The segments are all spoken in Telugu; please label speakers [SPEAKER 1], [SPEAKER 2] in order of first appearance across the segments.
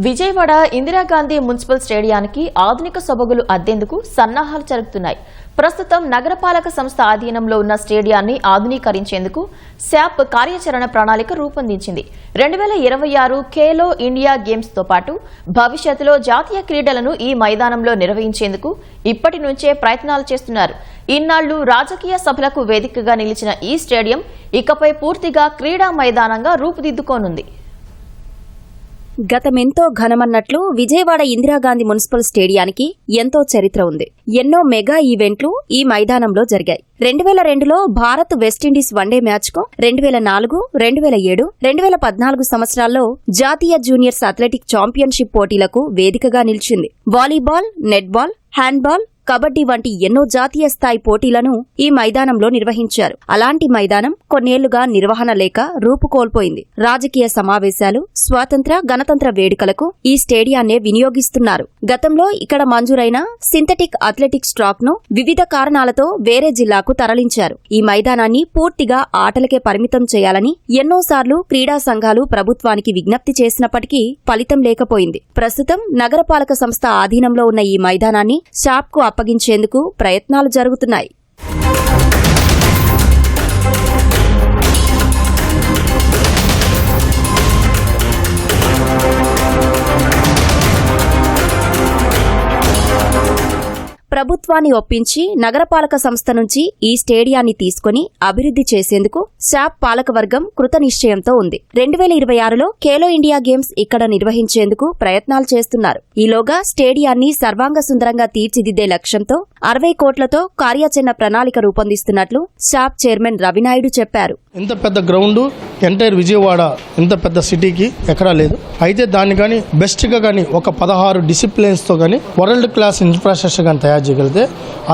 [SPEAKER 1] విజయవాడ ఇందిరాగాంధీ మున్సిపల్ స్టేడియానికి ఆధునిక సొబగులు అద్దెందుకు సన్నాహాలు జరుగుతున్నాయి. ప్రస్తుతం నగరపాలక సంస్థ ఆధీనంలో ఉన్న స్టేడియాన్ని ఆధునీకరించేందుకు శాప్ కార్యాచరణ ప్రణాళిక రూపొందించింది. రెండు వేల ఇరవై ఆరు ఖేలో ఇండియా గేమ్స్తో పాటు భవిష్యత్తులో జాతీయ క్రీడలను ఈ మైదానంలో నిర్వహించేందుకు ఇప్పటి నుంచే ప్రయత్నాలు చేస్తున్నారు. ఇన్నాళ్ళు రాజకీయ సభలకు వేదికగా నిలిచిన ఈ స్టేడియం ఇకపై పూర్తిగా క్రీడా మైదానంగా రూపుదిద్దుకోనుంది.
[SPEAKER 2] గతమెంతో ఘనమన్నట్లు విజయవాడ ఇందిరాగాంధీ మున్సిపల్ స్టేడియానికి ఎంతో చరిత్ర ఉంది. ఎన్నో మెగా ఈవెంట్లు ఈ మైదానంలో జరిగాయి. రెండు వేల రెండులో భారత్ వెస్టిండీస్ వన్డే మ్యాచ్కు రెండు వేల నాలుగు రెండు వేల ఏడు రెండు వేల పద్నాలుగు సంవత్సరాల్లో జాతీయ జూనియర్స్ అథ్లెటిక్ ఛాంపియన్షిప్ పోటీలకు వేదికగా నిలిచింది. వాలీబాల్ నెట్బాల్ హ్యాండ్బాల్ కబడ్డీ వంటి ఎన్నో జాతీయ స్థాయి పోటీలను ఈ మైదానంలో నిర్వహించారు. అలాంటి మైదానం కొన్నేళ్ళుగా నిర్వహణ లేక రూపుకోల్పోయింది. రాజకీయ సమావేశాలు స్వాతంత్ర గణతంత్ర వేడుకలకు ఈ స్టేడియాన్నే వినియోగిస్తున్నారు. గతంలో ఇక్కడ మంజూరైన సింథటిక్ అథ్లెటిక్స్ ట్రాక్ను వివిధ కారణాలతో వేరే జిల్లాకు తరలించారు. ఈ మైదానాన్ని పూర్తిగా ఆటలకే పరిమితం చేయాలని ఎన్నోసార్లు క్రీడా సంఘాలు ప్రభుత్వానికి విజ్ఞప్తి చేసినప్పటికీ ఫలితం లేకపోయింది. ప్రస్తుతం నగరపాలక సంస్థ ఆధీనంలో ఉన్న ఈ మైదానాన్ని షాప్కు అప్పగించేందుకు ప్రయత్నాలు జరుగుతున్నాయి. ప్రభుత్వాన్ని ఒప్పించి నగరపాలక సంస్థ నుంచి ఈ స్టేడియాన్ని తీసుకుని అభివృద్ధి చేసేందుకు శాప్ పాలకవర్గం కృతనిశ్చయంతో ఉంది. రెండు వేల ఇరవై ఆరులో ఖేలో ఇండియా గేమ్స్ ఇక్కడ నిర్వహించేందుకు ప్రయత్నాలు చేస్తున్నారు. ఈలోగా స్టేడియాన్ని సర్వాంగ సుందరంగా తీర్చిదిద్దే లక్ష్యంతో అరవై కోట్లతో కార్యాచరణ ప్రణాళిక రూపొందిస్తున్నట్లు షాప్ చైర్మన్ రవినాయుడు చెప్పారు.
[SPEAKER 3] ఇంత పెద్ద గ్రౌండ్ ఎంటైర్ విజయవాడ ఇంత పెద్ద సిటీకి ఎక్కడా లేదు. అయితే దాన్ని కానీ బెస్ట్గా కానీ ఒక పదహారు డిసిప్లిన్స్తో కానీ వరల్డ్ క్లాస్ ఇన్ఫ్రాస్ట్రక్చర్ కానీ తయారు చేయగలిగితే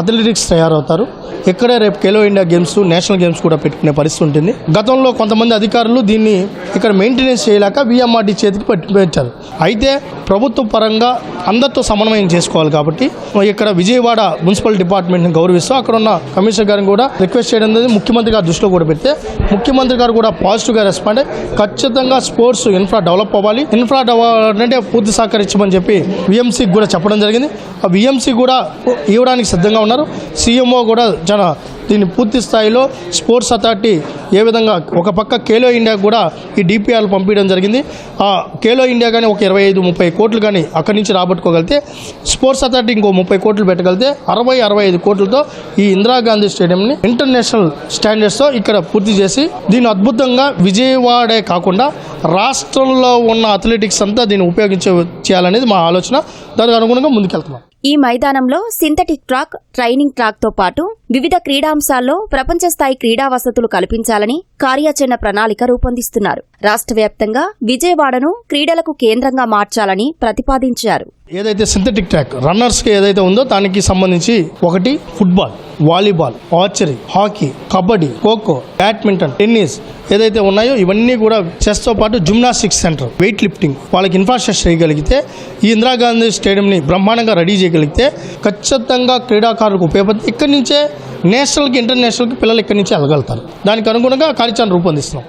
[SPEAKER 3] అథ్లెటిక్స్ తయారవుతారు. ఇక్కడే రేపు Khelo India games national games కూడా పెట్టుకునే పరిస్థితి ఉంటుంది. గతంలో కొంతమంది అధికారులు దీన్ని ఇక్కడ మెయింటెనెన్స్ చేయలేక విఎంఆర్డి చేతికి పెట్టి పెట్టారు. అయితే ప్రభుత్వ పరంగా అందరితో సమన్వయం చేసుకోవాలి కాబట్టి ఇక్కడ విజయవాడ మున్సిపల్ డిపార్ట్మెంట్ని గౌరవిస్తూ అక్కడ ఉన్న కమిషనర్ గారిని కూడా రిక్వెస్ట్ చేయడం అనేది ముఖ్యమంత్రి గారి దృష్టిలో కూడా పెడితే ముఖ్యమంత్రి గారు కూడా పాజిటివ్గా రెస్పాండ్ అయ్యి ఖచ్చితంగా స్పోర్ట్స్ ఇన్ఫ్రా డెవలప్ అవ్వాలి. ఇన్ఫ్రా డెవలప్ అంటే పూర్తి సహకరించమని చెప్పి విఎంసీకి కూడా చెప్పడం జరిగింది. ఆ విఎంసీ కూడా ఇవ్వడానికి సిద్ధంగా ఉన్నారు. సీఎంఓ కూడా చాలా దీన్ని పూర్తి స్థాయిలో స్పోర్ట్స్ అథారిటీ ఏ విధంగా ఒక పక్క ఖేలో ఇండియా కూడా ఈ డిపిఆర్ పంపించడం జరిగింది. ఆ ఖేలో ఇండియా కానీ ఒక ఇరవై ఐదు ముప్పై కోట్లు కానీ అక్కడి నుంచి రాబట్టుకోగలిగితే స్పోర్ట్స్ అథారిటీ ఇంకో ముప్పై కోట్లు పెట్టగలిగితే అరవై అరవై ఐదు కోట్లతో ఈ ఇందిరాగాంధీ స్టేడియంని ఇంటర్నేషనల్ స్టాండర్డ్స్తో ఇక్కడ పూర్తి చేసి దీన్ని అద్భుతంగా విజయవాడే కాకుండా రాష్ట్రంలో ఉన్న అథ్లెటిక్స్ అంతా దీన్ని ఉపయోగించే చేయాలనేది మా ఆలోచన. దానికి అనుగుణంగా ముందుకెళ్తున్నాం.
[SPEAKER 2] ఈ మైదానంలో సింథటిక్ ట్రాక్ ట్రైనింగ్ ట్రాక్తో పాటు వివిధ క్రీడాంశాల్లో ప్రపంచ స్థాయి క్రీడా వసతులు కల్పించాలని కార్యాచరణ ప్రణాళిక రూపొందిస్తున్నారు. రాష్ట్ర వ్యాప్తంగా విజయవాడను క్రీడలకు కేంద్రంగా మార్చాలని ప్రతిపాదించారు.
[SPEAKER 3] ఏదైతే సింథటిక్ ట్రాక్ రన్నర్స్కి ఏదైతే ఉందో దానికి సంబంధించి ఒకటి football volleyball archery hockey kabaddi kho kho badminton tennis ఏదైతే ఉన్నాయో ఇవన్నీ కూడా చెస్తో పాటు జిమ్నాస్టిక్స్ సెంటర్ వెయిట్ లిఫ్టింగ్ వాళ్ళకి ఇన్ఫ్రాస్ట్రక్చర్ చేయగలిగితే ఈ ఇందిరాగాంధీ స్టేడియంని బ్రహ్మాండంగా రెడీ చేయగలిగితే ఖచ్చితంగా క్రీడాకారులకు ఉపయోగపడుతుంది. ఇక్కడి నుంచే నేషనల్కి ఇంటర్నేషనల్కి పిల్లలు ఇక్కడి నుంచి వెళ్ళగలుగుతారు. దానికి అనుగుణంగా కార్యాచరణ రూపొందిస్తున్నాం.